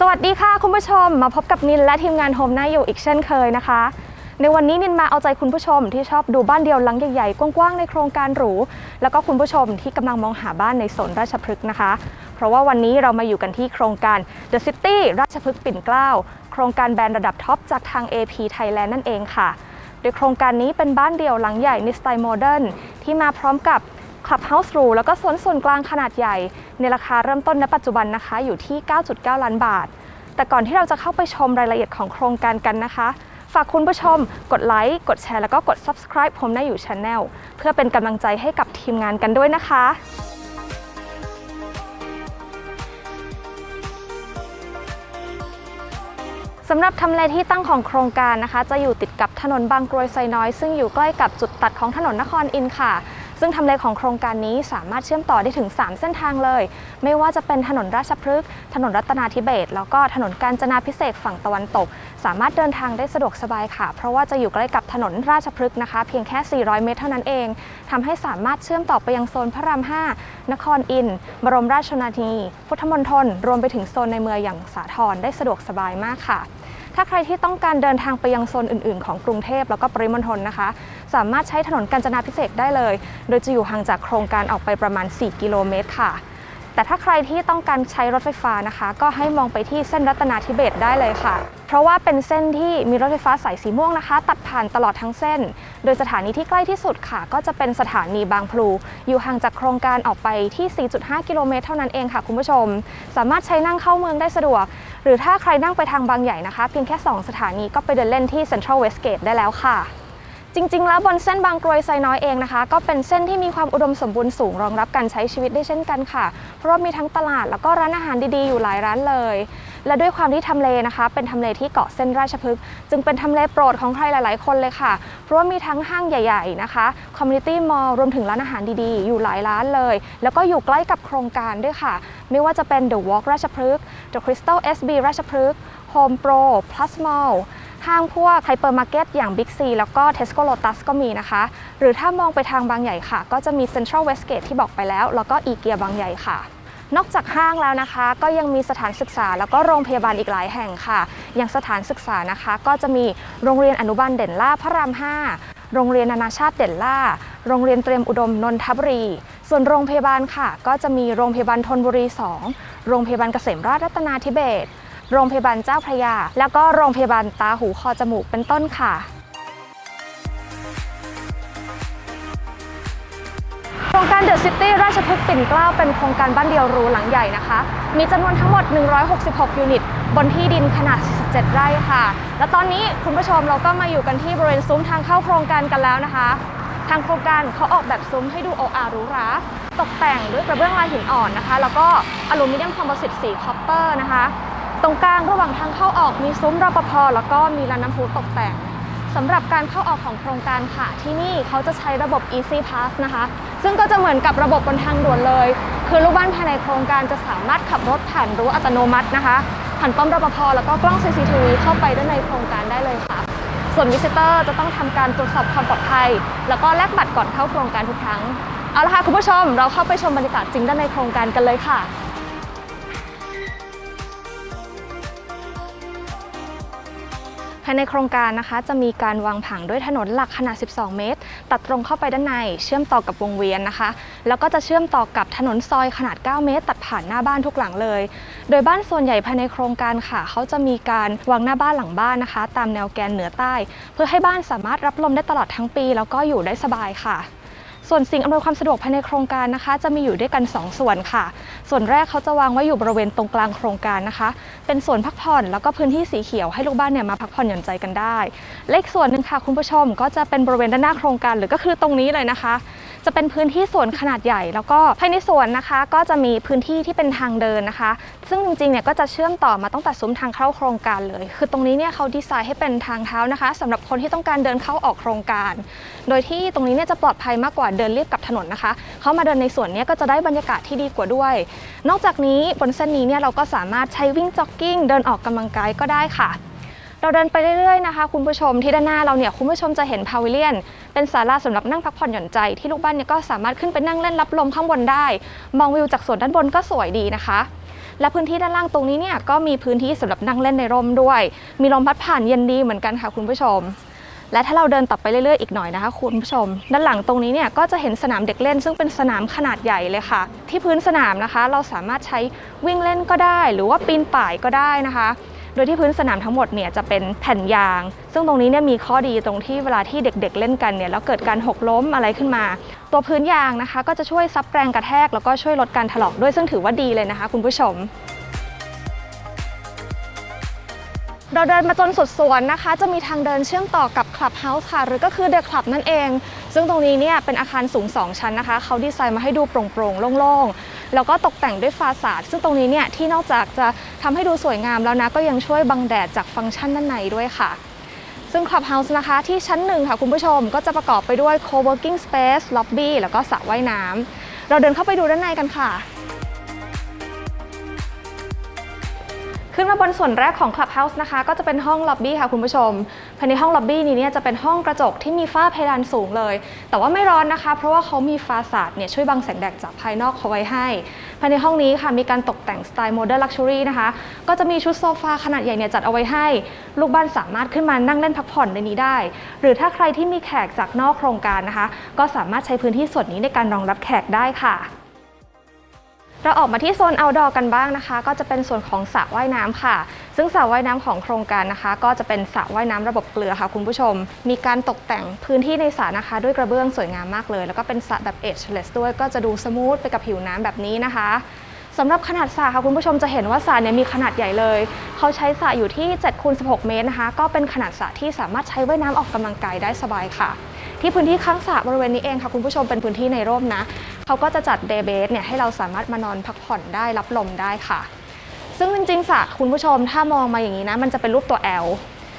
สวัสดีค่ะคุณผู้ชมมาพบกับนินและทีมงานโฮมน่าอยู่อีกเช่นเคยนะคะ ในวันนี้นินมาเอาใจคุณผู้ชมที่ชอบดูบ้านเดียวหลังใหญ่ๆ กว้างๆ ในโครงการหรู แล้วก็คุณผู้ชมที่กำลังมองหาบ้านในโซนราชพฤกษ์นะคะ เพราะว่าวันนี้เรามาอยู่กันที่โครงการ The City ราชพฤกษ์ปิ่นเกล้าโครงการแบรนด์ระดับท็อปจากทาง AP Thailand นั่นเองค่ะ โดยโครงการนี้เป็นบ้านเดี่ยวหลังใหญ่ในสไตล์โมเดิร์นที่มาพร้อมกับ คลับเฮาส์หรูแล้วก็สวนส่วนกลางขนาดใหญ่ ในราคาเริ่มต้นณปัจจุบันนะคะอยู่ที่ 9.9 ล้านบาท แต่ก่อนที่เราจะเข้าไปชมรายละเอียดของโครงการกันนะคะ ฝากคุณผู้ชม กดไลค์กดแชร์แล้วก็กด subscribe ผมได้อยู่ช anel เพื่อเป็นกำลังใจให้กับทีมงานกันด้วยนะคะสำหรับทำเลที่ตั้งของโครงการนะคะ จะอยู่ติดกับถนนบางกรวยไซน้อย ซึ่งอยู่ใกล้กับจุดตัดของถนนนครอินค่ะ ซึ่งทำเลของโครงการนี้สามารถเชื่อมต่อได้ถึง 3 เส้นทางเลย ไม่ว่าจะเป็นถนนราชพฤกษ์ถนนรัตนาธิเบศรแล้วก็ถนนกาญจนาพิเศษกฝั่งตะวันตก สามารถเดินทางได้สะดวกสบายค่ะ เพราะว่าจะอยู่ใกล้กับถนนราชพฤกษ์นะคะ เพียงแค่ 400 เมตรเท่านั้นเองทำให้สามารถเชื่อมต่อไปยังโซนพระราม 5 นครอินทร์บรมราชชนนี พุทธมณฑลรวมไปถึงโซนในเมืองอย่างสาทรได้สะดวกสบายมากค่ะ ถ้าใครที่ต้องการเดินทางไปยังโซนอื่น ๆ ของกรุงเทพแล้วก็ปริมณฑลนะคะ สามารถใช้ถนนกาญจนาพิเศษได้เลย โดยจะอยู่ห่างจากโครงการออกไปประมาณ 4 กิโลเมตรค่ะ แต่ถ้าใครที่ต้องการใช้รถไฟฟ้านะคะ ก็ให้มองไปที่เส้นรัตนาธิเบศได้เลยค่ะ เพราะว่าเป็นเส้นที่มีรถไฟฟ้าสายสีม่วงนะคะ ตัดผ่านตลอดทั้งเส้น โดยสถานีที่ใกล้ที่สุดค่ะ ก็จะเป็นสถานีบางพลู อยู่ห่างจากโครงการออกไปที่ 4.5 กิโลเมตรเท่านั้นเองค่ะคุณผู้ชม สามารถใช้นั่งเข้าเมืองได้สะดวก หรือถ้าใครนั่งไปทางบางใหญ่นะคะ เพียงแค่ 2 สถานีก็ไปเดินเล่นที่ Central Westgate ได้แล้วค่ะ จริง ๆ แล้วบนเส้นบางกรวยไซน้อยเองนะคะ ก็เป็นเส้นที่มีความอุดมสมบูรณ์สูงรองรับการใช้ชีวิตได้เช่นกันค่ะ เพราะว่ามีทั้งตลาดแล้วก็ร้านอาหารดีๆอยู่หลายร้านเลย และด้วยความที่ทำเลนะคะ เป็นทำเลที่เกาะเส้นราชพฤกษ์จึงเป็นทำเลโปรดของใครหลาย ๆ คนเลยค่ะ เพราะว่ามีทั้งห้างใหญ่ ๆ นะคะคอมมูนิตี้มอลล์รวมถึงร้านอาหารดีๆ อยู่หลายร้านเลย แล้วก็อยู่ใกล้กับโครงการด้วยค่ะ ไม่ว่าจะเป็น The Walk ราชพฤกษ์ The Crystal SB ราชพฤกษ์ Home Pro Plus Mall ห้างพวกไฮเปอร์มาร์เก็ตอย่าง Big C แล้วก็ Tesco Lotus ก็มีนะคะ หรือถ้ามองไปทางบางใหญ่ค่ะ ก็จะมี Central Westgate ที่บอกไปแล้ว แล้วก็อีเกียบางใหญ่ค่ะนอกจากห้างแล้วนะคะ ก็ยังมีสถานศึกษาแล้วก็โรงพยาบาลอีกหลายแห่งค่ะ อย่างสถานศึกษานะคะ ก็จะมีโรงเรียนอนุบาลเด่นล่าพระราม 5 โรงเรียนนานาชาติเด่นล่า โรงเรียนเตรียมอุดมนนทบุรี ส่วนโรงพยาบาลค่ะ ก็จะมีโรงพยาบาลธนบุรี 2 โรงพยาบาลเกษมราชรัตนาธิเบศโรงพยาบาลเจ้าพระยา แล้วก็โรงพยาบาลตาหูคอจมูกเป็นต้นค่ะโครงการ The City ราชพฤกษ์ปิ่นเกล้าเป็นโครงการบ้านเดียวรูหลังใหญ่นะคะ มีจำนวนทั้งหมด 166 ยูนิต บนที่ดินขนาด 7 ไร่ค่ะ และตอนนี้คุณผู้ชมเราก็มาอยู่กันที่บริเวณซุ้มทางเข้าโครงการกันแล้วนะคะ ทางโครงการเขาออกแบบซุ้มให้ดูโออาหรูหราตกแต่งด้วยกระเบื้องลายหินอ่อนนะคะ แล้วก็อลูมิเนียมคอมโพสิตสีคอปเปอร์นะคะ ตรงกลางระหว่างทางเข้าออกมีซุ้มรปภแล้วก็มีลานน้ำพุตกแต่งสำหรับการเข้าออกของโครงการค่ะ ที่นี่เขาจะใช้ระบบ Easy Pass นะคะ ซึ่งก็จะเหมือนกับระบบบนทางด่วนเลย คือลูกบ้านภายในโครงการจะสามารถขับรถผ่านรั้วอัตโนมัตินะคะ ผ่านป้อมรปภแล้วก็กล้อง CCTV เข้าไปด้านในโครงการได้เลยค่ะส่วนวิสิเตอร์จะต้องทำการตรวจสอบความปลอดภัย แล้วก็แลกบัตรก่อนเข้าโครงการทุกครั้ง เอาละค่ะคุณผู้ชมเราเข้าไปชมบรรยากาศจริงด้านในโครงการกันเลยค่ะายในโครงการนะคะ จะมีการวางผังด้วยถนนหลักขนาด 12 เมตร ตัดตรงเข้าไปด้านใน เชื่อมต่อกับวงเวียนนะคะ แล้วก็จะเชื่อมต่อกับถนนซอยขนาด 9 เมตร ตัดผ่านหน้าบ้านทุกหลังเลย โดยบ้านส่วนใหญ่ภายในโครงการค่ะ เขาจะมีการวางหน้าบ้านหลังบ้านนะคะ ตามแนวแกนเหนือใต้ เพื่อให้บ้านสามารถรับลมได้ตลอดทั้งปี แล้วก็อยู่ได้สบายค่ะ ส่วนสิ่งอำนวยความสะดวกภายในโครงการนะคะ จะมีอยู่ด้วยกัน 2 ส่วนค่ะ ส่วนแรกเขาจะวางไว้อยู่บริเวณตรงกลางโครงการนะคะ เป็นส่วนพักผ่อนแล้วก็พื้นที่สีเขียวให้ลูกบ้านเนี่ยมาพักผ่อนหย่อนใจกันได้ เละอีกส่วนหนึ่งค่ะคุณผู้ชมก็จะเป็นบริเวณด้านหน้าโครงการหรือก็คือตรงนี้เลยนะคะ จะเป็นพื้นที่สวนขนาดใหญ่ แล้วก็ภายในสวนนะคะ ก็จะมีพื้นที่ที่เป็นทางเดินนะคะ ซึ่งจริงๆเนี่ยก็จะเชื่อมต่อมาตั้งแต่ซุ้มทางเข้าโครงการเลย คือตรงนี้เนี่ยเขาดีไซน์ให้เป็นทางเท้านะคะสำหรับคนที่ต้องการเดินเข้าออกโครงการ โดยที่ตรงนี้เนี่ยจะปลอดภัยมากกว่าเดินเรียบกับถนนนะคะเขามาเดินในสวนเนี้ก็จะได้บรรยากาศที่ดีกว่าด้วย นอกจากนี้บนเส้นนี้เนี่ยเราก็สามารถใช้วิ่งจ็อกกิ้งเดินออกกำลังกายก็ได้ค่ะ เราเดินไปเรื่อยๆนะคะ คุณผู้ชมที่ด้านหน้าเราเนี่ยคุณผู้ชมจะเห็นพาวิเลียน เป็นศาลาสำหรับนั่งพักผ่อนหย่อนใจที่ลูกบ้านเนี่ยก็สามารถขึ้นไปนั่งเล่นรับลมข้างบนได้ มองวิวจากสวนด้านบนก็สวยดีนะคะ และพื้นที่ด้านล่างตรงนี้เนี่ยก็มีพื้นที่สำหรับนั่งเล่นในร่มด้วย มีลมพัดผ่านเย็นดีเหมือนกันค่ะคุณผู้ชมและถ้าเราเดินต่อไปเรื่อยๆ อีกหน่อยนะคะคุณผู้ชม ด้านหลังตรงนี้เนี่ยก็จะเห็นสนามเด็กเล่น ซึ่งเป็นสนามขนาดใหญ่เลยค่ะ ที่พื้นสนามนะคะ เราสามารถใช้วิ่งเล่นก็ได้ หรือว่าปีนป่ายก็ได้นะคะ ดยที่พื้นสนามทั้งหมดเนี่ยจะเป็นแผ่นยาง ซึ่งตรงนี้เนี่ยมีข้อดีตรงที่เวลาที่เด็ก ๆ เล่นกันเนี่ยแล้วเกิดการหกล้มอะไรขึ้นมา ตัวพื้นยางนะคะ ก็จะช่วยซับแรงกระแทกแล้วก็ช่วยลดการถลอกด้วยซึ่งถือว่าดีเลยนะคะ คุณผู้ชมเราเดินมาจนสุดสวนนะคะ จะมีทางเดินเชื่อมต่อกับ Clubhouse ค่ะ หรือก็คือ The Club นั่นเอง ซึ่งตรงนี้เนี่ยเป็นอาคารสูง 2 ชั้นนะคะ เขาดีไซน์มาให้ดูโปร่งๆ โล่งๆ แล้วก็ตกแต่งด้วยฟาสาดซึ่งตรงนี้เนี่ยที่นอกจากจะทำให้ดูสวยงามแล้วนะก็ยังช่วยบังแดดจากฟังก์ชันด้านในด้วยค่ะ ซึ่งคลับเฮาส์นะคะที่ชั้นหนึ่งค่ะคุณผู้ชมก็จะประกอบไปด้วย Co-working Space Lobby แล้วก็สระว่ายน้ำเราเดินเข้าไปดูด้านในกันค่ะ ขึ้นมาบนส่วนแรกของ Clubhouse นะคะ ก็จะเป็นห้องล็อบบี้ค่ะคุณผู้ชมภายในห้องล็อบบี้นี้เนี่ยจะเป็นห้องกระจกที่มีฝ้าเพดานสูงเลย แต่ว่าไม่ร้อนนะคะ เพราะว่าเขามีฟาสาดเนี่ยช่วยบังแสงแดดจากภายนอกเขาไว้ให้ ภายในห้องนี้ค่ะมีการตกแต่งสไตล์โมเดิร์นลักชัวรี่นะคะ ก็จะมีชุดโซฟาขนาดใหญ่เนี่ยจัดเอาไว้ให้ ลูกบ้านสามารถขึ้นมานั่งเล่นพักผ่อนในนี้ได้ หรือถ้าใครที่มีแขกจากนอกโครงการนะคะ ก็สามารถใช้พื้นที่ส่วนนี้ในการรองรับแขกได้ค่ะ เราออกมาที่โซน outdoor กันบ้างนะคะ ก็จะเป็นส่วนของสระว่ายน้ำค่ะ ซึ่งสระว่ายน้ำของโครงการนะคะ ก็จะเป็นสระว่ายน้ำระบบเกลือค่ะคุณผู้ชม มีการตกแต่งพื้นที่ในสระนะคะ ด้วยกระเบื้องสวยงามมากเลย แล้วก็เป็นสระแบบ edgeless ด้วยก็จะดูสมูทไปกับผิวน้ำแบบนี้นะคะสำหรับขนาดสระค่ะคุณผู้ชมจะเห็นว่าสระเนี่ยมีขนาดใหญ่เลย เขาใช้สระอยู่ที่7คูณ16 เมตรนะคะ ก็เป็นขนาดสระที่สามารถใช้ว่ายน้ำออกกำลังกายได้สบายค่ะ ที่พื้นที่ข้างสระบริเวณนี้เองค่ะคุณผู้ชมเป็นพื้นที่ในร่มนะเขาก็จะจัดเดย์เบสเนี่ยให้เราสามารถมานอนพักผ่อนได้รับลมได้ค่ะ ซึ่งจริงๆสระคุณผู้ชมถ้ามองมาอย่างนี้นะ มันจะเป็นรูปตัว L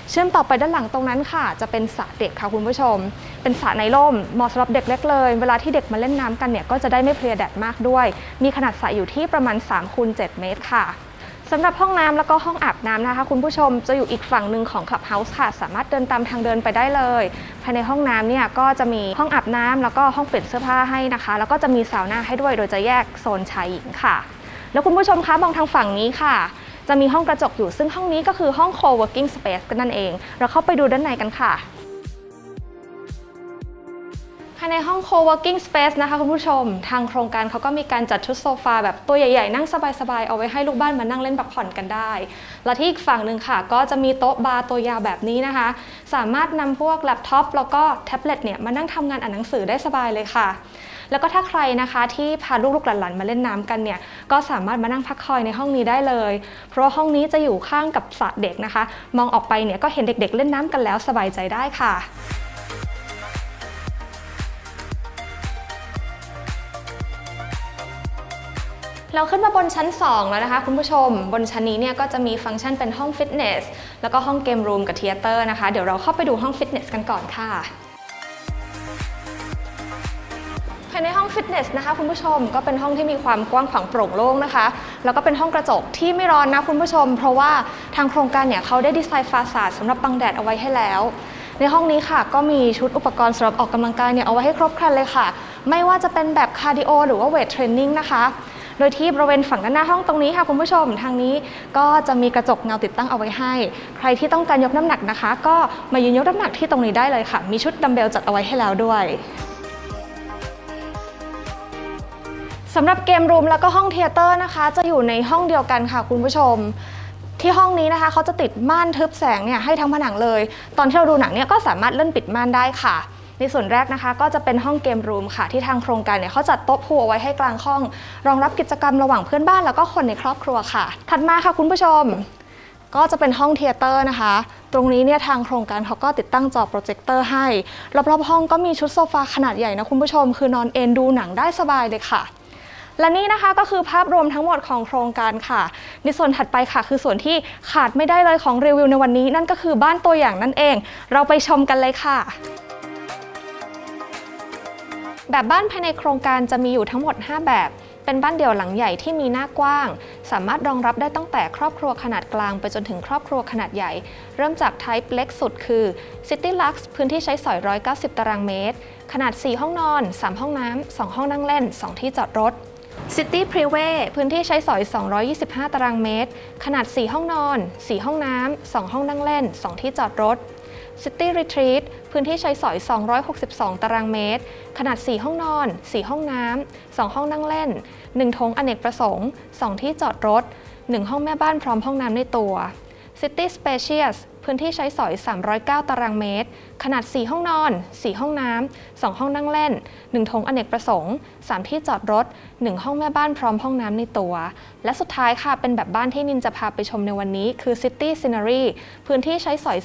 เชื่อมต่อไปด้านหลังตรงนั้นค่ะ จะเป็นสระเด็กค่ะคุณผู้ชม เป็นสระในร่มเหมาะสำหรับเด็กเล็กเลย เวลาที่เด็กมาเล่นน้ำกันเนี่ยก็จะได้ไม่เพลียแดดมากด้วย มีขนาดสระอยู่ที่ประมาณ3คูณ7เมตรค่ะ สำหรับห้องน้ำแล้วก็ห้องอาบน้ำนะคะ คุณผู้ชมจะอยู่อีกฝั่งหนึ่งของ Clubhouse ค่ะ สามารถเดินตามทางเดินไปได้เลย ภายในห้องน้ำเนี่ยก็จะมีห้องอาบน้ำแล้วก็ห้องเปลี่ยนเสื้อผ้าให้นะคะ แล้วก็จะมีซาวน่าให้ด้วย โดยจะแยกโซนชายหญิงค่ะ แล้วคุณผู้ชมคะมองทางฝั่งนี้ค่ะ จะมีห้องกระจกอยู่ซึ่งห้องนี้ก็คือห้อง co-working space กันนั่นเอง เราเข้าไปดูด้านในกันค่ะ ภายในห้อง co-working space นะคะคุณผู้ชม ทางโครงการเขาก็มีการจัดชุดโซฟาแบบตัวใหญ่ๆ นั่งสบายๆ เอาไว้ให้ลูกบ้านมานั่งเล่นพักผ่อนกันได้ และที่อีกฝั่งหนึ่งค่ะ ก็จะมีโต๊ะบาร์ตัวยาวแบบนี้นะคะ สามารถนำพวกแล็ปท็อปแล้วก็แท็บเล็ตเนี่ยมานั่งทำงานอ่านหนังสือได้สบายเลยค่ะ แล้วก็ถ้าใครนะคะที่พาลูกๆหลานๆมาเล่นน้ำกันเนี่ยก็สามารถมานั่งพักคอยในห้องนี้ได้เลย เพราะห้องนี้จะอยู่ข้างกับสระเด็กนะคะ มองออกไปเนี่ยก็เห็นเด็ก ๆ เล่นน้ำกันแล้วสบายใจได้ค่ะ เราขึ้นมาบนชั้น 2 แล้วนะคะคุณผู้ชม บนชั้นนี้เนี่ยก็จะมีฟังก์ชันเป็นห้องฟิตเนส แล้วก็ห้องเกมรูมกับเทเตอร์นะคะ เดี๋ยวเราเข้าไปดูห้องฟิตเนสกันก่อนค่ะภายในห้องฟิตเนสนะคะคุณผู้ชมก็เป็นห้องที่มีความกว้างขวางโปร่งโล่งนะคะ แล้วก็เป็นห้องกระจกที่ไม่ร้อนนะคุณผู้ชม เพราะว่าทางโครงการเนี่ยเขาได้ดีไซน์ฟาสาดสำหรับบังแดดเอาไว้ให้แล้ว ในห้องนี้ค่ะ ก็มีชุดอุปกรณ์สำหรับออกกำลังกายเนี่ยเอาไว้ให้ครบครันเลยค่ะ ไม่ว่าจะเป็นแบบคาร์ดิโอหรือว่าเวทเทรนนิ่งนะคะ โดยที่บริเวณฝั่งด้านหน้าห้องตรงนี้ค่ะคุณผู้ชมทางนี้ก็จะมีกระจกเงาติดตั้งเอาไว้ให้ ใครที่ต้องการยกน้ำหนักนะคะ ก็มายืนยกน้ำหนักที่ตรงนี้ได้เลยค่ะ มีชุดดัมเบลจัดเอาไว้ให้แล้วด้วยสำหรับเกมรูมแล้วก็ห้องเทเตอร์นะคะ จะอยู่ในห้องเดียวกันค่ะคุณผู้ชมที่ห้องนี้นะคะเขาจะติดม่านทึบแสงเนี่ยให้ทั้งผนังเลย ตอนที่เราดูหนังเนี่ยก็สามารถเลื่อนปิดม่านได้ค่ะ ในส่วนแรกนะคะก็จะเป็นห้องเกมรูมค่ะ ที่ทางโครงการเนี่ยเขาจัดโต๊ะพูเอาไว้ให้กลางห้อง รองรับกิจกรรมระหว่างเพื่อนบ้านแล้วก็คนในครอบครัวค่ะ ถัดมาค่ะคุณผู้ชม ก็จะเป็นห้องเทเตอร์นะคะ ตรงนี้เนี่ยทางโครงการเขาก็ติดตั้งจอโปรเจคเตอร์ให้รอบๆห้องก็มีชุดโซฟาขนาดใหญ่นะคุณผู้ชม คือนอนเอนดูหนังได้สบายเลยค่ะและนี่นะคะก็คือภาพรวมทั้งหมดของโครงการค่ะ ในส่วนถัดไปค่ะ คือส่วนที่ขาดไม่ได้เลยของรีวิวในวันนี้ นั่นก็คือบ้านตัวอย่างนั่นเอง เราไปชมกันเลยค่ะ แบบบ้านภายในโครงการจะมีอยู่ทั้งหมด 5 แบบ เป็นบ้านเดี่ยวหลังใหญ่ที่มีหน้ากว้าง สามารถรองรับได้ตั้งแต่ครอบครัวขนาดกลางไปจนถึงครอบครัวขนาดใหญ่ เริ่มจากไทป์เล็กสุดคือ City Lux พื้นที่ใช้สอย 190 ตารางเมตร ขนาด 4 ห้องนอน 3 ห้องน้ำ 2 ห้องนั่งเล่น 2 ที่จอดรถ City p r i v a พื้นที่ใช้สอย 225 ตารางเมตร ขนาด 4 ห้องนอน 4 ห้องน้ำ 2 ห้องนั่งเล่น 2 ที่จอดรถ City Retreat พื้นที่ใช้สอย 262 ตารางเมตร ขนาด 4 ห้องนอน 4 ห้องน้ำ 2 ห้องนั่งเล่น 1ทงอเนกประสงค์ 2 ที่จอดรถ 1 ห้องแม่บ้านพร้อมห้องน้ำในตัว City Spacious พื้นที่ใช้สอย 309 ตารางเมตร ขนาด 4 ห้องนอน 4 ห้องน้ำ 2 ห้องนั่งเล่น1โถงอเนกประสงค์ 3 ที่จอดรถ 1 ห้องแม่บ้านพร้อมห้องน้ำในตัว และสุดท้ายค่ะ เป็นแบบบ้านที่นินจะพาไปชมในวันนี้ คือ City Scenery พื้นที่ใช้สอย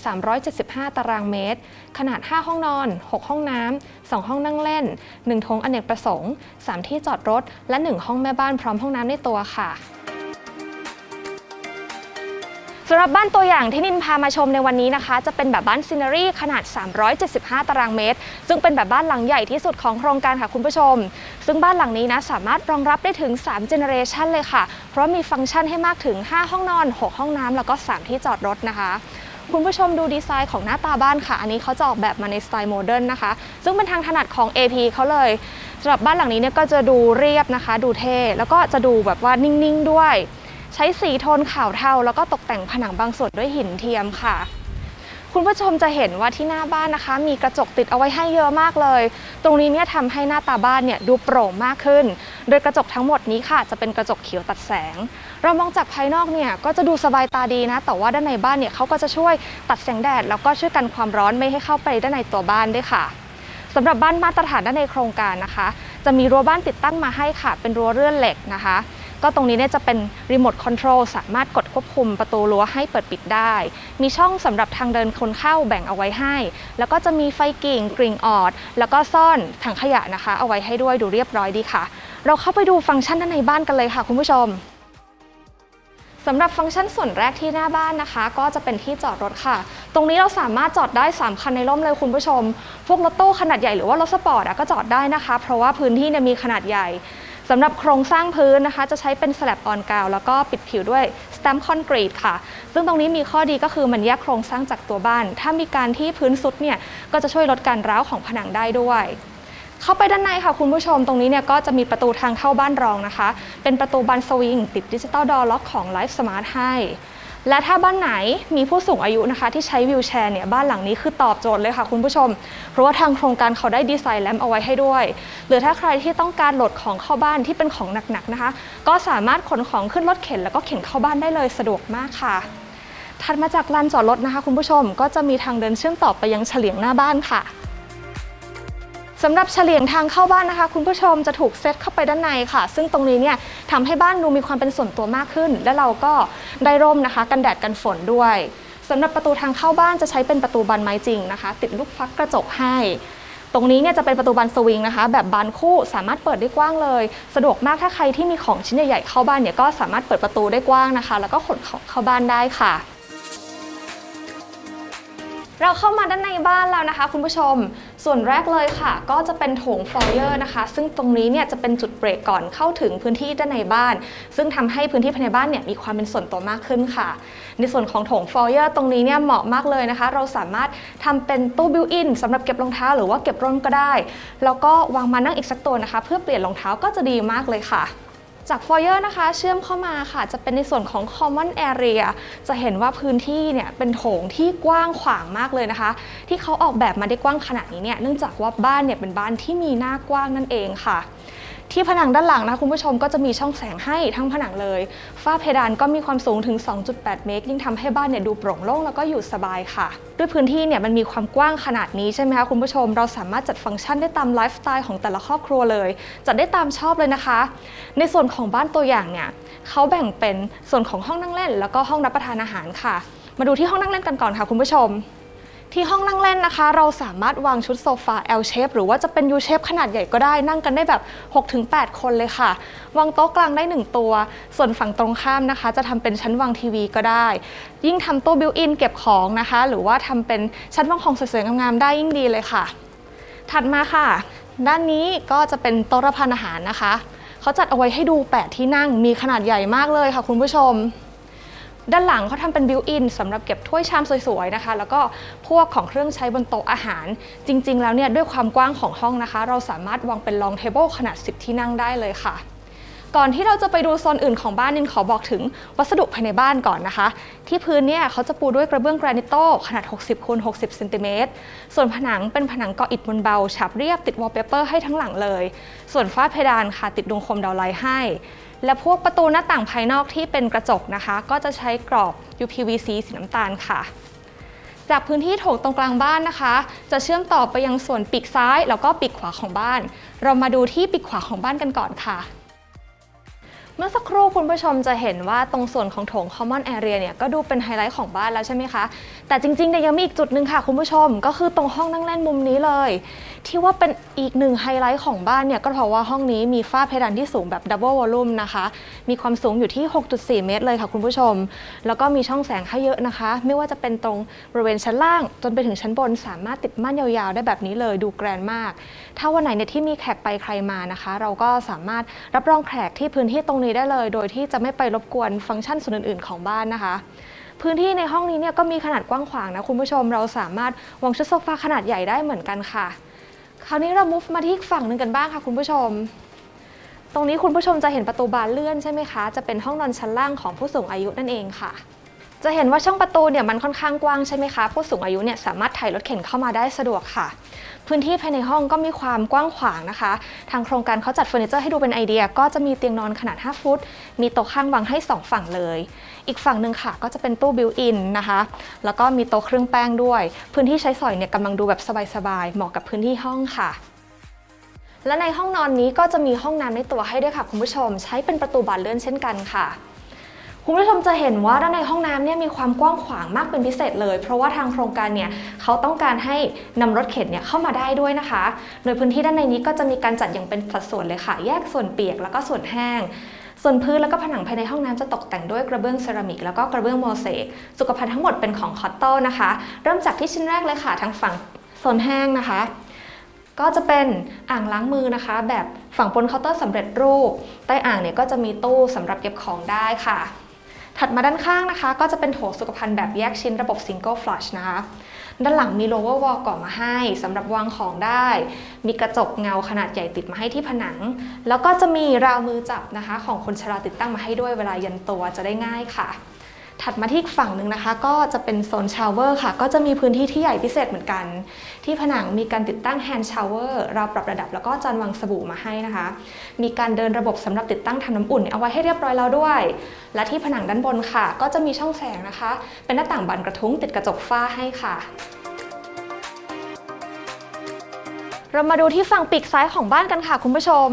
375 ตารางเมตร ขนาด 5 ห้องนอน 6 ห้องน้ำ 2 ห้องนั่งเล่น1โถงอเนกประสงค์ 3 ที่จอดรถ และ 1 ห้องแม่บ้านพร้อมห้องน้ำในตัวค่ะ สำหรับบ้านตัวอย่างที่นินพามาชมในวันนี้นะคะ จะเป็นแบบบ้านซีนารีขนาด 375 ตารางเมตร ซึ่งเป็นแบบบ้านหลังใหญ่ที่สุดของโครงการค่ะคุณผู้ชม ซึ่งบ้านหลังนี้นะสามารถรองรับได้ถึง3เจเนเรชันเลยค่ะ เพราะมีฟังก์ชันให้มากถึง 5 ห้องนอน 6 ห้องน้ำแล้วก็ 3 ที่จอดรถนะคะคุณผู้ชมดูดีไซน์ของหน้าตาบ้านค่ะ อันนี้เขาจะออกแบบมาในสไตล์โมเดิร์นนะคะ ซึ่งเป็นทางถนัดของ AP เขาเลยสำหรับบ้านหลังนี้เนี่ยก็จะดูเรียบนะคะ ดูเท่ แล้วก็จะดูแบบว่านิ่ง ๆ ด้วย ใช้สีโทนขาวเทาแล้วก็ตกแต่งผนังบางส่วนด้วยหินเทียมค่ะ คุณผู้ชมจะเห็นว่าที่หน้าบ้านนะคะ มีกระจกติดเอาไว้ให้เยอะมากเลย ตรงนี้เนี่ยทำให้หน้าตาบ้านเนี่ยดูโปร่งมากขึ้น โดยกระจกทั้งหมดนี้ค่ะ จะเป็นกระจกเขียวตัดแสง เรามองจากภายนอกเนี่ยก็จะดูสบายตาดีนะ แต่ว่าด้านในบ้านเนี่ยเขาก็จะช่วยตัดแสงแดด แล้วก็ช่วยกันความร้อนไม่ให้เข้าไปด้านในตัวบ้านด้วยค่ะสำหรับบ้านมาตรฐานด้านในโครงการนะคะ จะมีรั้วบ้านติดตั้งมาให้ค่ะ เป็นรั้วเลื่อนเหล็กนะคะ ก็ตรงนี้เนี่ยจะเป็นรีโมทคอนโทรลสามารถกดควบคุมประตูรั้วให้เปิดปิดได้ มีช่องสำหรับทางเดินคนเข้าแบ่งเอาไว้ให้ แล้วก็จะมีไฟกิ่งกริ่งออด แล้วก็ซ่อนถังขยะนะคะ เอาไว้ให้ด้วยดูเรียบร้อยดีค่ะ เราเข้าไปดูฟังก์ชันด้านในบ้านกันเลยค่ะคุณผู้ชมสำหรับฟังก์ชันส่วนแรกที่หน้าบ้านนะคะ ก็จะเป็นที่จอดรถค่ะ ตรงนี้เราสามารถจอดได้ 3 คันในร่มเลยคุณผู้ชม พวกรถตู้ขนาดใหญ่หรือว่ารถสปอร์ตก็จอดได้นะคะ เพราะว่าพื้นที่เนี่ยมีขนาดใหญ่ สำหรับโครงสร้างพื้นนะคะ จะใช้เป็นสแลบออนกาวแล้วก็ปิดผิวด้วยสแตมคอนกรีตค่ะ ซึ่งตรงนี้มีข้อดีก็คือมันแยกโครงสร้างจากตัวบ้าน ถ้ามีการที่พื้นสุดเนี่ยก็จะช่วยลดการร้าวของผนังได้ด้วยเข้าไปด้านในค่ะคุณผู้ชมตรงนี้เนี่ยก็จะมีประตูทางเข้าบ้านรองนะคะ เป็นประตูบานสวิงติดดิจิตอลดอร์ล็อกของ Life Smart ให้ และถ้าบ้านไหนมีผู้สูงอายุนะคะที่ใช้วิวแชร์เนี่ยบ้านหลังนี้คือตอบโจทย์เลยค่ะคุณผู้ชม เพราะว่าทางโครงการเขาได้ดีไซน์แลมเอาไว้ให้ด้วย หรือถ้าใครที่ต้องการโหลดของเข้าบ้านที่เป็นของหนักๆนะคะ ก็สามารถขนของขึ้นรถเข็นแล้วก็เข็นเข้าบ้านได้เลยสะดวกมากค่ะถัดมาจากลานจอดรถนะคะ คุณผู้ชมก็จะมีทางเดินเชื่อมต่อไปยังเฉลียงหน้าบ้านค่ะ สำหรับเฉลียงทางเข้าบ้านนะคะ คุณผู้ชมจะถูกเซตเข้าไปด้านในค่ะ ซึ่งตรงนี้เนี่ยทำให้บ้านดูมีความเป็นส่วนตัวมากขึ้น และเราก็ได้ร่มนะคะ กันแดดกันฝนด้วยสำหรับประตูทางเข้าบ้านจะใช้เป็นประตูบานไม้จริงนะคะ ติดลูกฟักกระจกให้ ตรงนี้เนี่ยจะเป็นประตูบานสวิงนะคะ แบบบานคู่สามารถเปิดได้กว้างเลย สะดวกมากถ้าใครที่มีของชิ้นใหญ่ๆเข้าบ้านเนี่ยก็สามารถเปิดประตูได้กว้างนะคะ แล้วก็ขนของเข้าบ้านได้ค่ะ เราเข้ามาด้านในบ้านแล้วนะคะ คุณผู้ชม ส่วนแรกเลยค่ะ ก็จะเป็นโถงฟอยเออร์นะคะ ซึ่งตรงนี้เนี่ยจะเป็นจุดเบรกก่อนเข้าถึงพื้นที่ด้านในบ้าน ซึ่งทำให้พื้นที่ภายในบ้านเนี่ยมีความเป็นส่วนตัวมากขึ้นค่ะ ในส่วนของโถงฟอยเออร์ตรงนี้เนี่ยเหมาะมากเลยนะคะ เราสามารถทำเป็นตู้บิวอินสำหรับเก็บรองเท้าหรือว่าเก็บร่มก็ได้ แล้วก็วางมานั่งอีกสักตัวนะคะ เพื่อเปลี่ยนรองเท้าก็จะดีมากเลยค่ะ จากฟอยเออร์นะคะเชื่อมเข้ามาค่ะ จะเป็นในส่วนของ common area จะเห็นว่าพื้นที่เนี่ยเป็นโถงที่กว้างขวางมากเลยนะคะ ที่เขาออกแบบมาได้กว้างขนาดนี้เนี่ยเนื่องจากว่าบ้านเนี่ยเป็นบ้านที่มีหน้ากว้างนั่นเองค่ะ ที่ผนังด้านหลังนะคุณผู้ชมก็จะมีช่องแสงให้ทั้งผนังเลย ฝ้าเพดานก็มีความสูงถึง 2.8 เมตร ยิ่งทำให้บ้านเนี่ยดูโปร่งโล่งแล้วก็อยู่สบายค่ะ ด้วยพื้นที่เนี่ยมันมีความกว้างขนาดนี้ใช่ไหมคะคุณผู้ชม เราสามารถจัดฟังก์ชันได้ตามไลฟ์สไตล์ของแต่ละครอบครัวเลย จัดได้ตามชอบเลยนะคะ ในส่วนของบ้านตัวอย่างเนี่ยเขาแบ่งเป็นส่วนของห้องนั่งเล่น แล้วก็ห้องรับประทานอาหารค่ะ มาดูที่ห้องนั่งเล่นกันก่อนค่ะคุณผู้ชม ที่ห้องนั่งเล่นนะคะ เราสามารถวางชุดโซฟา L shape หรือว่าจะเป็น U shape ขนาดใหญ่ก็ได้ นั่งกันได้แบบ 6-8 คนเลยค่ะ วางโต๊ะกลางได้ 1 ตัว ส่วนฝั่งตรงข้ามนะคะ จะทำเป็นชั้นวางทีวีก็ได้ ยิ่งทำตู้บิวอินเก็บของนะคะ หรือว่าทำเป็นชั้นวางของสวยๆงามๆได้ยิ่งดีเลยค่ะ ถัดมาค่ะ ด้านนี้ก็จะเป็นโต๊ะรับประทานอาหารนะคะเขาจัดเอาไว้ให้ดู 8 ที่นั่งมีขนาดใหญ่มากเลยค่ะ คุณผู้ชม ด้านหลังเขาทำเป็นบิวอินสำหรับเก็บถ้วยชามสวยๆนะคะ แล้วก็พวกของเครื่องใช้บนโต๊ะอาหาร จริง ๆ แล้วเนี่ยด้วยความกว้างของห้องนะคะ เราสามารถวางเป็นลองเทเบิลขนาด 10 ที่นั่งได้เลยค่ะก่อนที่เราจะไปดูโซนอื่นของบ้านนินขอบอกถึงวัสดุภายในบ้านก่อนนะคะ ที่พื้นเนี่ยเขาจะปูด้วยกระเบื้องแกรนิตโต้ขนาด 60คูณ60เซนติเมตรส่วนผนังเป็นผนังกาะอิฐมวลเบาฉาบเรียบติดวอลเปเปอร์ให้ทั้งหลังเลย ส่วนฝ้าเพดานค่ะติดดวงคมดาวไลท์ให้ และพวกประตูหน้าต่างภายนอกที่เป็นกระจกนะคะ ก็จะใช้กรอบ UPVC สีน้ำตาลค่ะ จากพื้นที่โถงตรงกลางบ้านนะคะ จะเชื่อมต่อไปยังส่วนปีกซ้าย แล้วก็ปีกขวาของบ้าน เรามาดูที่ปีกขวาของบ้านกันก่อนค่ะ เมื่อสักครู่คุณผู้ชมจะเห็นว่าตรงส่วนของโถง common area เนี่ยก็ดูเป็นไฮไลท์ของบ้านแล้วใช่ไหมคะ แต่จริงๆเนี่ยยังมีอีกจุดหนึ่งค่ะคุณผู้ชมก็คือตรงห้องนั่งเล่นมุมนี้เลย ที่ว่าเป็นอีกหนึ่งไฮไลท์ของบ้านเนี่ยก็เพราะว่าห้องนี้มีฝ้าเพดานที่สูงแบบ double volume นะคะ มีความสูงอยู่ที่ 6.4 เมตรเลยค่ะคุณผู้ชม แล้วก็มีช่องแสงให้เยอะนะคะ ไม่ว่าจะเป็นตรงบริเวณชั้นล่าง จนไปถึงชั้นบนสามารถติดม่านยาวๆ ได้แบบนี้เลยดูแกรนมาก ถ้าวันไหนเนี่ยที่มีแขกไปใครมานะคะ เราก็สามารถรับรองแขกที่พื้นที่ตรงนี้ได้เลย โดยที่จะไม่ไปรบกวนฟังก์ชันส่วนอื่นๆของบ้านนะคะ พื้นที่ในห้องนี้เนี่ยก็มีขนาดกว้างขวางนะคุณผู้ชม เราสามารถวางชุดโซฟาขนาดใหญ่ได้เหมือนกันค่ะ คราวนี้เรา move มาที่ฝั่งหนึ่งกันบ้างค่ะคุณผู้ชม ตรงนี้คุณผู้ชมจะเห็นประตูบานเลื่อนใช่ไหมคะ จะเป็นห้องนอนชั้นล่างของผู้สูงอายุนั่นเองค่ะจะเห็นว่าช่องประตูเนี่ยมันค่อนข้างกว้างใช่ไหมคะ ผู้สูงอายุเนี่ยสามารถถ่ายรถเข็นเข้ามาได้สะดวกค่ะ พื้นที่ภายในห้องก็มีความกว้างขวางนะคะ ทางโครงการเขาจัดเฟอร์นิเจอร์ให้ดูเป็นไอเดีย ก็จะมีเตียงนอนขนาด 5 ฟุต มีโต๊ะข้างวางให้ 2 ฝั่งเลย อีกฝั่งหนึ่งค่ะ ก็จะเป็นตู้บิวอินนะคะ แล้วก็มีโต๊ะเครื่องแป้งด้วย พื้นที่ใช้สอยเนี่ยกำลังดูแบบสบายๆ เหมาะกับพื้นที่ห้องค่ะและในห้องนอนนี้ก็จะมีห้องน้ำในตัวให้ด้วยค่ะคุณผู้ชม ใช้เป็นประตูบานเลื่อนเช่นกันค่ะ คุณผู้ชมจะเห็นว่าด้านในห้องน้ำเนี่ยมีความกว้างขวางมากเป็นพิเศษเลย เพราะว่าทางโครงการเนี่ยเขาต้องการให้นำรถเข็นเนี่ยเข้ามาได้ด้วยนะคะ โดยพื้นที่ด้านในนี้ก็จะมีการจัดอย่างเป็นสัดส่วนเลยค่ะ แยกส่วนเปียกแล้วก็ส่วนแห้ง ส่วนพื้นแล้วก็ผนังภายในห้องน้ำจะตกแต่งด้วยกระเบื้องเซรามิกแล้วก็กระเบื้องโมเสกสุขภัณฑ์ทั้งหมดเป็นของคอตโต้นะคะ เริ่มจากที่ชิ้นแรกเลยค่ะทางฝั่งโซนแห้งนะคะก็จะเป็นอ่างล้างมือนะคะ แบบฝั่งบนเคาน์เตอร์สำเร็จรูป ใต้อ่างเนี่ยก็จะมีตู้สำหรับเก็บของได้ค่ะ ถัดมาด้านข้างนะคะ ก็จะเป็นโถสุขภัณฑ์แบบแยกชิ้นระบบ Single Flush นะคะ ด้านหลังมี lower wall ก่อมาให้สำหรับวางของได้ มีกระจกเงาขนาดใหญ่ติดมาให้ที่ผนัง แล้วก็จะมีราวมือจับนะคะ ของคนชราติดตั้งมาให้ด้วยเวลายันตัวจะได้ง่ายค่ะ ถัดมาที่ฝั่งหนึ่งนะคะ ก็จะเป็นโซนชาวเวอร์ค่ะ ก็จะมีพื้นที่ที่ใหญ่พิเศษเหมือนกัน ที่ผนังมีการติดตั้งแฮนด์ชาวเวอร์ราวปรับระดับแล้วก็จานวางสบู่มาให้นะคะ มีการเดินระบบสำหรับติดตั้งทำน้ำอุ่น เอาไว้ให้เรียบร้อยแล้วด้วย และที่ผนังด้านบนค่ะ ก็จะมีช่องแสงนะคะ เป็นหน้าต่างบานกระทุ้งติดกระจกฝ้าให้ค่ะเรามาดูที่ฝั่งปีกซ้ายของบ้านกันค่ะคุณผู้ชม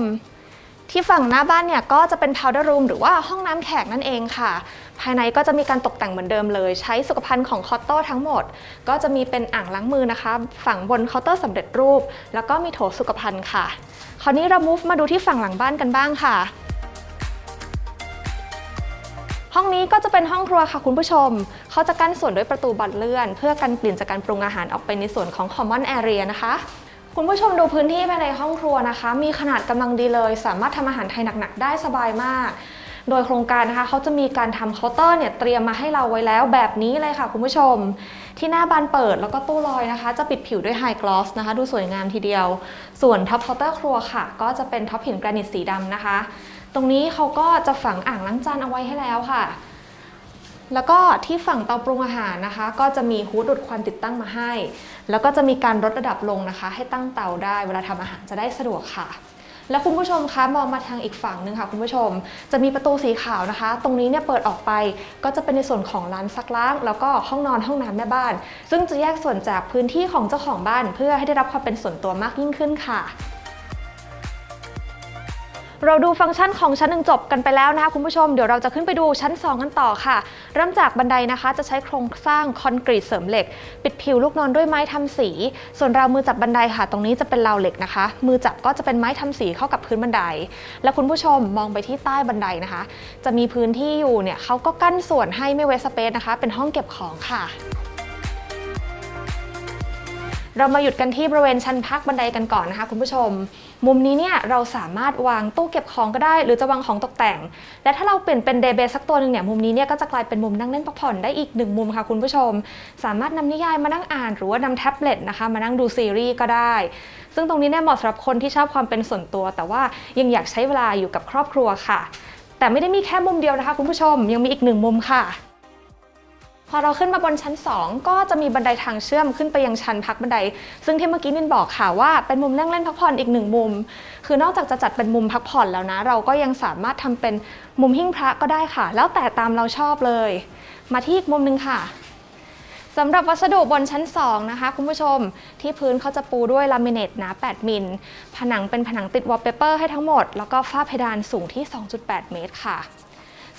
ที่ฝั่งหน้าบ้านเนี่ยก็จะเป็น powder room หรือว่าห้องน้ำแขกนั่นเองค่ะ ภายในก็จะมีการตกแต่งเหมือนเดิมเลย ใช้สุขภัณฑ์ของคอตโต้ทั้งหมด ก็จะมีเป็นอ่างล้างมือนะคะ ฝั่งบนเคาน์เตอร์สำเร็จรูป แล้วก็มีโถสุขภัณฑ์ค่ะ คราวนี้เรา move มาดูที่ฝั่งหลังบ้านกันบ้างค่ะห้องนี้ก็จะเป็นห้องครัวค่ะคุณผู้ชม เขาจะกั้นส่วนด้วยประตูบันเลื่อน เพื่อกันกลิ่นจากการปรุงอาหารออกไปในส่วนของ common area นะคะ คุณผู้ชมดูพื้นที่ภายในห้องครัวนะคะ มีขนาดกำลังดีเลย สามารถทำอาหารไทยหนักๆ ได้สบายมาก โดยโครงการนะคะเขาจะมีการทำเคาน์เตอร์เนี่ยเตรียมมาให้เราไว้แล้วแบบนี้เลยค่ะคุณผู้ชม ที่หน้าบานเปิดแล้วก็ตู้ลอยนะคะ จะปิดผิวด้วยไฮกลอสนะคะ ดูสวยงามทีเดียว ส่วนท็อปเคาน์เตอร์ครัวค่ะ ก็จะเป็นท็อปหินแกรนิตสีดำนะคะ ตรงนี้เขาก็จะฝังอ่างล้างจานเอาไว้ให้แล้วค่ะแล้วก็ที่ฝั่งเตาปรุงอาหารนะคะ ก็จะมีฮูดดูดควันติดตั้งมาให้ แล้วก็จะมีการลดระดับลงนะคะ ให้ตั้งเตาได้เวลาทำอาหารจะได้สะดวกค่ะ แล้วคุณผู้ชมคะมองมาทางอีกฝั่งหนึ่งค่ะคุณผู้ชม จะมีประตูสีขาวนะคะ ตรงนี้เนี่ยเปิดออกไปก็จะเป็นในส่วนของร้านซักล้าง แล้วก็ห้องนอนห้องน้ำแม่บ้าน ซึ่งจะแยกส่วนจากพื้นที่ของเจ้าของบ้าน เพื่อให้ได้รับความเป็นส่วนตัวมากยิ่งขึ้นค่ะ เราดูฟังก์ชันของชั้นหนึ่งจบกันไปแล้วนะคะคุณผู้ชมเดี๋ยวเราจะขึ้นไปดูชั้น 2 กันต่อค่ะ เริ่มจากบันไดนะคะ จะใช้โครงสร้างคอนกรีตเสริมเหล็ก ปิดผิวลูกนอนด้วยไม้ทำสี ส่วนราวมือจับบันไดค่ะ ตรงนี้จะเป็นราวเหล็กนะคะ มือจับก็จะเป็นไม้ทำสีเข้ากับพื้นบันได และคุณผู้ชมมองไปที่ใต้บันไดนะคะ จะมีพื้นที่อยู่เนี่ยเขาก็กั้นส่วนให้ไม่เวสเปซนะคะ เป็นห้องเก็บของค่ะเรามาหยุดกันที่บริเวณชั้นพักบันไดกันก่อนนะคะคุณผู้ชม มุมนี้เนี่ยเราสามารถวางตู้เก็บของก็ได้ หรือจะวางของตกแต่ง และถ้าเราเปลี่ยนเป็นเดย์เบสักตัวหนึ่งเนี่ยมุมนี้เนี่ยก็จะกลายเป็นมุมนั่งเล่นพักผ่อนได้อีกหนึ่งมุมค่ะคุณผู้ชม สามารถนำนิยายมานั่งอ่านหรือว่านำแท็บเล็ตนะคะมานั่งดูซีรีส์ก็ได้ ซึ่งตรงนี้เนี่ยเหมาะสำหรับคนที่ชอบความเป็นส่วนตัว แต่ว่ายังอยากใช้เวลาอยู่กับครอบครัวค่ะ แต่ไม่ได้มีแค่มุมเดียวนะคะ คุณผู้ชมยังมีอีกหนึ่งมุมค่ะ พอเราขึ้นมาบนชั้น 2 ก็จะมีบันไดทางเชื่อมขึ้นไปยังชั้นพักบันได ซึ่งที่เมื่อกี้มินบอกค่ะว่าเป็นมุมนั่งเล่นพักผ่อนอีกหนึ่งมุม คือนอกจากจะจัดเป็นมุมพักผ่อนแล้วนะ เราก็ยังสามารถทำเป็นมุมหิ้งพระก็ได้ค่ะ แล้วแต่ตามเราชอบเลย มาที่อีกมุมหนึ่งค่ะสำหรับวัสดุบนชั้น 2 นะคะ คุณผู้ชมที่พื้นเขาจะปูด้วยลามิเนตหนา 8 มิล ผนังเป็นผนังติดวอลเปเปอร์ให้ทั้งหมด แล้วก็ฝ้าเพดานสูงที่ 2.8 เมตรค่ะ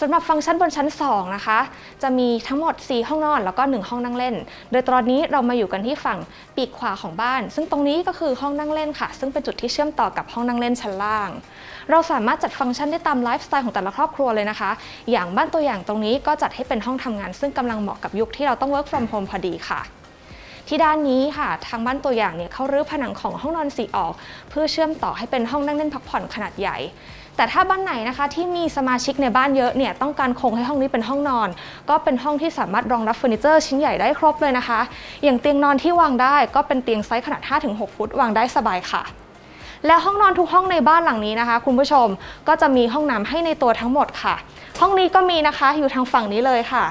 สำหรับฟังก์ชันบนชั้น 2 นะคะ จะมีทั้งหมด 4 ห้องนอนแล้วก็ 1 ห้องนั่งเล่น โดยตอนนี้เรามาอยู่กันที่ฝั่งปีกขวาของบ้าน ซึ่งตรงนี้ก็คือห้องนั่งเล่นค่ะ ซึ่งเป็นจุดที่เชื่อมต่อกับห้องนั่งเล่นชั้นล่าง เราสามารถจัดฟังก์ชันได้ตามไลฟ์สไตล์ของแต่ละครอบครัวเลยนะคะ อย่างบ้านตัวอย่างตรงนี้ก็จัดให้เป็นห้องทำงาน ซึ่งกำลังเหมาะกับยุคที่เราต้อง work from home พอดีค่ะ ที่ด้านนี้ค่ะ ทางบ้านตัวอย่างเนี่ยเขารื้อผนังของห้องนอนสีออก เพื่อเชื่อมต่อให้เป็นห้องนั่งเล่นพักผ่อนขนาดใหญ่ แต่ถ้าบ้านไหนนะคะที่มีสมาชิกในบ้านเยอะเนี่ยต้องการคงให้ห้องนี้เป็นห้องนอน ก็เป็นห้องที่สามารถรองรับเฟอร์นิเจอร์ชิ้นใหญ่ได้ครบเลยนะคะ อย่างเตียงนอนที่วางได้ก็เป็นเตียงไซส์ขนาด 5-6 ฟุต วางได้สบายค่ะและห้องนอนทุกห้องในบ้านหลังนี้นะคะ คุณผู้ชมก็จะมีห้องน้ำให้ในตัวทั้งหมดค่ะ ห้องนี้ก็มีนะคะอยู่ทางฝั่งนี้เลยค่ะ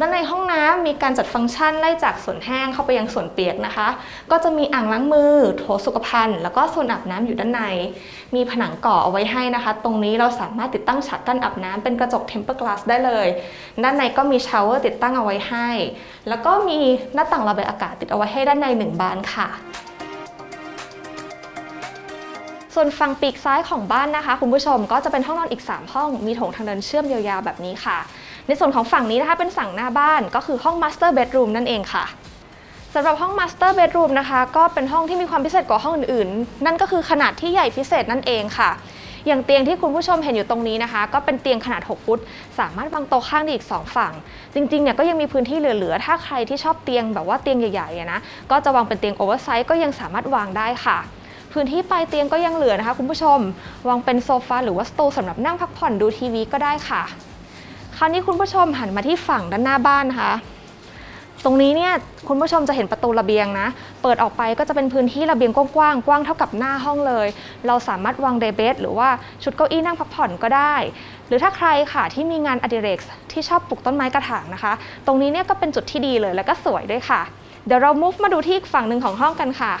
ด้านในห้องน้ำมีการจัดฟังก์ชันไล่จากส่วนแห้งเข้าไปยังส่วนเปียกนะคะ ก็จะมีอ่างล้างมือ โถสุขภัณฑ์ แล้วก็โซนอาบน้ำอยู่ด้านใน มีผนังก่อเอาไว้ให้นะคะ ตรงนี้เราสามารถติดตั้งฉากกั้นอาบน้ำเป็นกระจกเทมเปอร์กลาสได้เลย ด้านในก็มีชาวเวอร์ติดตั้งเอาไว้ให้ แล้วก็มีหน้าต่างระบายอากาศติดเอาไว้ให้ด้านในหนึ่งบานค่ะส่วนฝั่งปีกซ้ายของบ้านนะคะ คุณผู้ชมก็จะเป็นห้องนอนอีก 3 ห้อง มีโถงทางเดินเชื่อมยาวๆแบบนี้ค่ะ ในส่วนของฝั่งนี้นะคะเป็นฝั่งหน้าบ้านก็คือห้อง Master Bedroom นั่นเองค่ะสำหรับห้อง Master Bedroom นะคะ ก็เป็นห้องที่มีความพิเศษกว่าห้องอื่นๆ นั่นก็คือขนาดที่ใหญ่พิเศษนั่นเองค่ะ อย่างเตียงที่คุณผู้ชมเห็นอยู่ตรงนี้นะคะ ก็เป็นเตียงขนาด 6 ฟุต สามารถวางโต๊ะข้างได้อีก 2 ฝั่ง จริงๆเนี่ยก็ยังมีพื้นที่เหลือๆ ถ้าใครที่ชอบเตียงแบบว่าเตียงใหญ่ๆนะก็จะวางเป็นเตียงโอเวอร์ไซส์ก็ยังสามารถวางได้ค่ะพื้นที่ปลายเตียงก็ยังเหลือนะคะคุณผู้ชม วางเป็นโซฟาหรือว่าสตูสำหรับนั่งพักผ่อนดูทีวีก็ได้ค่ะ คราวนี้คุณผู้ชมหันมาที่ฝั่งด้านหน้าบ้านนะคะ ตรงนี้เนี่ยคุณผู้ชมจะเห็นประตูระเบียงนะ เปิดออกไปก็จะเป็นพื้นที่ระเบียงกว้างๆ กว้างเท่ากับหน้าห้องเลย เราสามารถวางเดเบสหรือว่าชุดเก้าอี้นั่งพักผ่อนก็ได้ หรือถ้าใครค่ะที่มีงานอดิเรกที่ชอบปลูกต้นไม้กระถางนะคะ ตรงนี้เนี่ยก็เป็นจุดที่ดีเลยแล้วก็สวยด้วยค่ะ เดี๋ยวเรา move มาดูที่อีกฝั่งหนึ่งของห้องกันค่ะ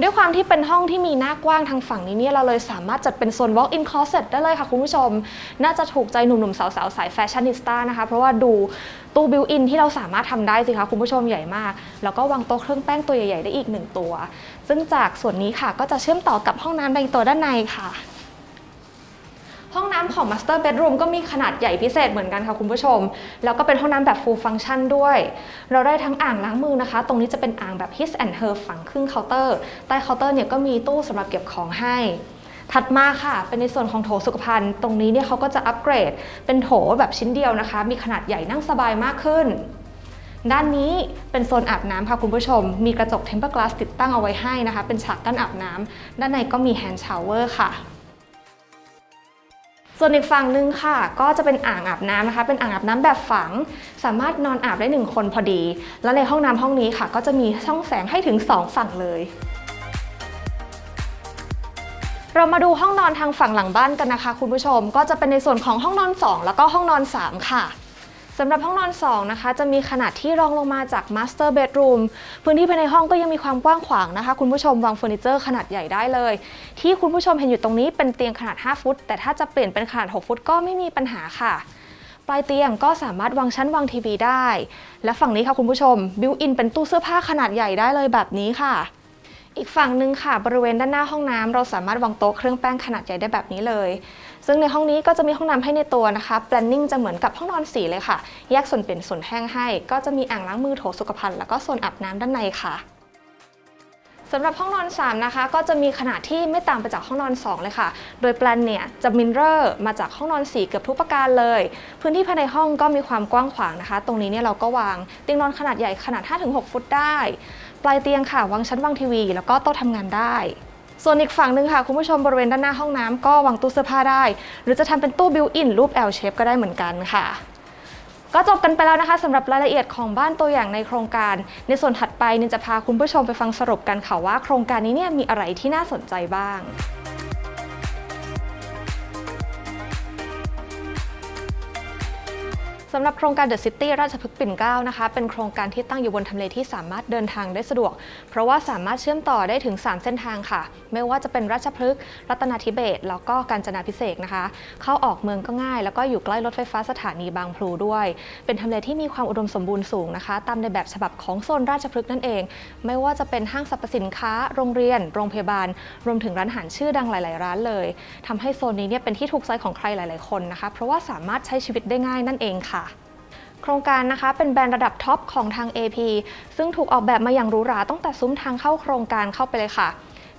ด้วยความที่เป็นห้องที่มีหน้ากว้างทางฝั่งนี้เนี่ยเราเลยสามารถจัดเป็นโซน walk-in closet ได้เลยค่ะคุณผู้ชม น่าจะถูกใจหนุ่มๆสาวๆสายแฟชั่นนิสต้านะคะ เพราะว่าดูตู้บิวอินที่เราสามารถทำได้สิคะคุณผู้ชมใหญ่มาก แล้วก็วางโต๊ะเครื่องแป้งตัวใหญ่ๆได้อีกหนึ่งตัว ซึ่งจากส่วนนี้ค่ะก็จะเชื่อมต่อกับห้องน้ำในตัวด้านในค่ะ ห้องน้ำของ Master Bedroom ก็มีขนาดใหญ่พิเศษเหมือนกันค่ะคุณผู้ชม แล้วก็เป็นห้องน้ำแบบ full function ด้วย เราได้ทั้งอ่างล้างมือนะคะ ตรงนี้จะเป็นอ่างแบบ his and her ฝังครึ่งเคาน์เตอร์ ใต้เคาน์เตอร์เนี่ยก็มีตู้สำหรับเก็บของให้ถัดมาค่ะ เป็นในส่วนของโถสุขภัณฑ์ ตรงนี้เนี่ยเขาก็จะอัปเกรด เป็นโถแบบชิ้นเดียวนะคะ มีขนาดใหญ่นั่งสบายมากขึ้น ด้านนี้เป็นโซนอาบน้ำค่ะคุณผู้ชม มีกระจก tempered glass ติดตั้งเอาไว้ให้นะคะ เป็นฉากกั้นอาบน้ำด้านในก็มี hand shower ค่ะ ส่วนอีกฝั่งหนึ่งค่ะ ก็จะเป็นอ่างอาบน้ำนะคะ เป็นอ่างอาบน้ำแบบฝัง สามารถนอนอาบได้หนึ่งคนพอดี แล้วในห้องน้ำห้องนี้ค่ะ ก็จะมีช่องแสงให้ถึง 2 ฝั่งเลย เรามาดูห้องนอนทางฝั่งหลังบ้านกันนะคะ คุณผู้ชมก็จะเป็นในส่วนของห้องนอน 2 แล้วก็ห้องนอน 3 ค่ะ สำหรับห้องนอน 2 นะคะ จะมีขนาดที่รองลงมาจาก Master Bedroom พื้นที่ภายในห้องก็ยังมีความกว้างขวางนะคะ คุณผู้ชมวางเฟอร์นิเจอร์ขนาดใหญ่ได้เลย ที่คุณผู้ชมเห็นอยู่ตรงนี้เป็นเตียงขนาด 5 ฟุต แต่ถ้าจะเปลี่ยนเป็นขนาด 6 ฟุตก็ไม่มีปัญหาค่ะ ปลายเตียงก็สามารถวางชั้นวางทีวีได้ และฝั่งนี้ค่ะคุณผู้ชมบิวอินเป็นตู้เสื้อผ้าขนาดใหญ่ได้เลยแบบนี้ค่ะ อีกฝั่งหนึ่งค่ะ บริเวณด้านหน้าห้องน้ำเราสามารถวางโต๊ะเครื่องแป้งขนาดใหญ่ได้แบบนี้เลย ซึ่งในห้องนี้ก็จะมีห้องน้ำให้ในตัวนะคะ planning จะเหมือนกับห้องนอนสีเลยค่ะ แยกส่วนเป็นส่วนแห้งให้ ก็จะมีอ่างล้างมือโถสุขภัณฑ์แล้วก็โซนอาบน้ำด้านในค่ะสสำหรับห้องนอน 3 นะคะ ก็จะมีขนาดที่ไม่ต่างไปจากห้องนอน 2 เลยค่ะ โดยแปลนเนี่ยจะมินเรอร์มาจากห้องนอน 4 เกือบทุกประการเลย พื้นที่ภายในห้องก็มีความกว้างขวางนะคะ ตรงนี้เนี่ยเราก็วางเตียงนอนขนาดใหญ่ขนาด 5-6 ฟุตได้ ปลายเตียงค่ะวางชั้นวางทีวี แล้วก็โต๊ะทำงานได้ ส่วนอีกฝั่งหนึ่งค่ะคุณผู้ชมบริเวณด้านหน้าห้องน้ำก็วางตู้เสื้อผ้าได้ หรือจะทำเป็นตู้บิวอินรูป L shape ก็ได้เหมือนกันค่ะก็จบกันไปแล้วนะคะสำหรับรายละเอียดของบ้านตัวอย่างในโครงการ ในส่วนถัดไปนินจะพาคุณผู้ชมไปฟังสรุปกันค่ะว่า โครงการนี้เนี่ยมีอะไรที่น่าสนใจบ้าง สำหรับโครงการ The City ราชพฤกษ์ปิ่นเกล้านะคะ เป็นโครงการที่ตั้งอยู่บนทำเลที่สามารถเดินทางได้สะดวก เพราะว่าสามารถเชื่อมต่อได้ถึง 3 เส้นทางค่ะ ไม่ว่าจะเป็นราชพฤกษ์รัตนาธิเบศแล้วก็กาญจนาพิเศษนะคะ เข้าออกเมืองก็ง่าย แล้วก็อยู่ใกล้รถไฟฟ้าสถานีบางพลูด้วย เป็นทำเลที่มีความอุดมสมบูรณ์สูงนะคะ ตามในแบบฉบับของโซนราชพฤกษ์นั่นเอง ไม่ว่าจะเป็นห้างสรรพสินค้า โรงเรียน โรงพยาบาล รวมถึงร้านอาหารชื่อดังหลาย ๆ ร้านเลยทำให้โซนนี้เนี่ยเป็นที่ถูกใจของใครหลาย ๆ คนนะคะ เพราะว่าสามารถใช้ชีวิตได้ง่ายนั่นเองค่ะ โครงการนะคะเป็นแบรนด์ระดับท็อปของทาง AP ซึ่งถูกออกแบบมาอย่างหรูหราตั้งแต่ซุ้มทางเข้าโครงการเข้าไปเลยค่ะ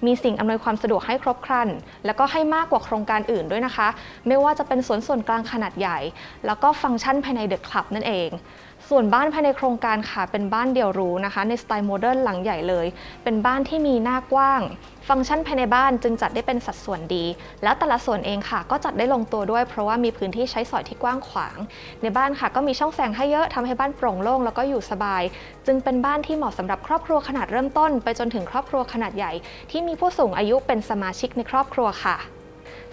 มีสิ่งอำนวยความสะดวกให้ครบครัน แล้วก็ให้มากกว่าโครงการอื่นด้วยนะคะ ไม่ว่าจะเป็นสวนส่วนกลางขนาดใหญ่ แล้วก็ฟังก์ชันภายในเดอะคลับนั่นเอง ส่วนบ้านภายในโครงการค่ะ เป็นบ้านเดี่ยวหรูนะคะ ในสไตล์โมเดิร์นหลังใหญ่เลย เป็นบ้านที่มีหน้ากว้าง ฟังก์ชันภายในบ้านจึงจัดได้เป็นสัดส่วนดี แล้วแต่ละส่วนเองค่ะ ก็จัดได้ลงตัวด้วย เพราะว่ามีพื้นที่ใช้สอยที่กว้างขวาง ในบ้านค่ะก็มีช่องแสงให้เยอะทำให้บ้านโปร่งโล่งแล้วก็อยู่สบาย จึงเป็นบ้านที่เหมาะสำหรับครอบครัวขนาดเริ่มต้น ไปจนถึงครอบครัวขนาดใหญ่ ที่มีผู้สูงอายุเป็นสมาชิกในครอบครัวค่ะ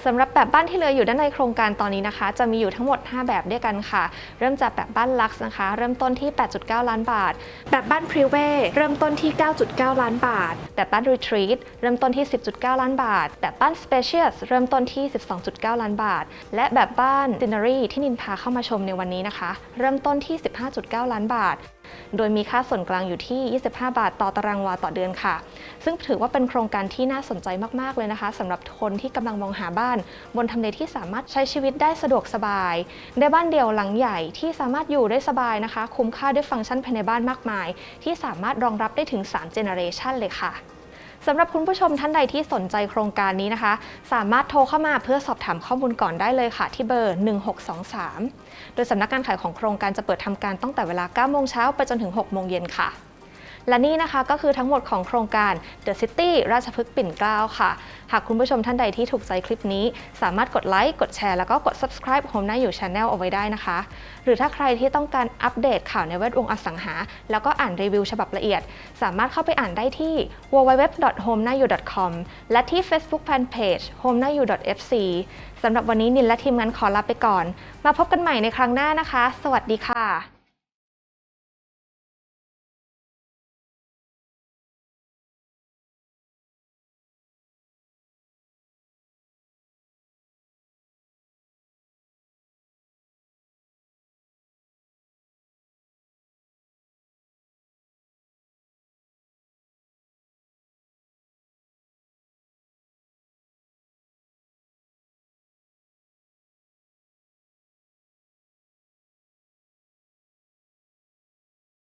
สำหรับแบบบ้านที่เหลืออยู่ด้านในโครงการตอนนี้นะคะ จะมีอยู่ทั้งหมด 5 แบบด้วยกันค่ะ เริ่มจากแบบบ้านลักซ์นะคะ เริ่มต้นที่ 8.9 ล้านบาท แบบบ้านพรีเวเริ่มต้นที่ 9.9 ล้านบาท แบบบ้านรีทรีตเริ่มต้นที่ 10.9 ล้านบาท แบบบ้านสเปเชียสเริ่มต้นที่ 12.9 ล้านบาท และแบบบ้านดินนารีที่นินพาเข้ามาชมในวันนี้นะคะ เริ่มต้นที่ 15.9 ล้านบาทโดยมีค่าส่วนกลางอยู่ที่ 25 บาท ต่อตารางวาต่อเดือนค่ะ ซึ่งถือว่าเป็นโครงการที่น่าสนใจมากๆเลยนะคะสำหรับคนที่กำลังมองหาบ้าน บนทำเลที่สามารถใช้ชีวิตได้สะดวกสบาย ได้บ้านเดี่ยวหลังใหญ่ที่สามารถอยู่ได้สบายนะคะ คุ้มค่าด้วยฟังก์ชันภายในบ้านมากมาย ที่สามารถรองรับได้ถึง 3 เจเนอเรชันเลยค่ะ สำหรับคุณผู้ชมท่านใดที่สนใจโครงการนี้นะคะ สามารถโทรเข้ามาเพื่อสอบถามข้อมูลก่อนได้เลยค่ะ ที่เบอร์ 1623 โดยสำนักงานขายของโครงการจะเปิดทำการตั้งแต่เวลา 9 โมงเช้าไปจนถึง 6 โมงเย็นค่ะ และนี่นะคะก็คือทั้งหมดของโครงการ The City ราชพฤกษ์ปิ่นเกล้าค่ะ หากคุณผู้ชมท่านใดที่ถูกใจคลิปนี้ สามารถกดไลค์กดแชร์แล้วก็กด subscribe โฮมน่าอยู่ Channel เอาไว้ได้นะคะ หรือถ้าใครที่ต้องการอัปเดตข่าวในแวดวงอสังหา แล้วก็อ่านรีวิวฉบับละเอียด สามารถเข้าไปอ่านได้ที่ www.homenayu.com และที่ Facebook Fanpage homenayu.fc สำหรับวันนี้นินและทีมงานขอลาไปก่อน มาพบกันใหม่ในครั้งหน้านะคะ สวัสดีค่ะ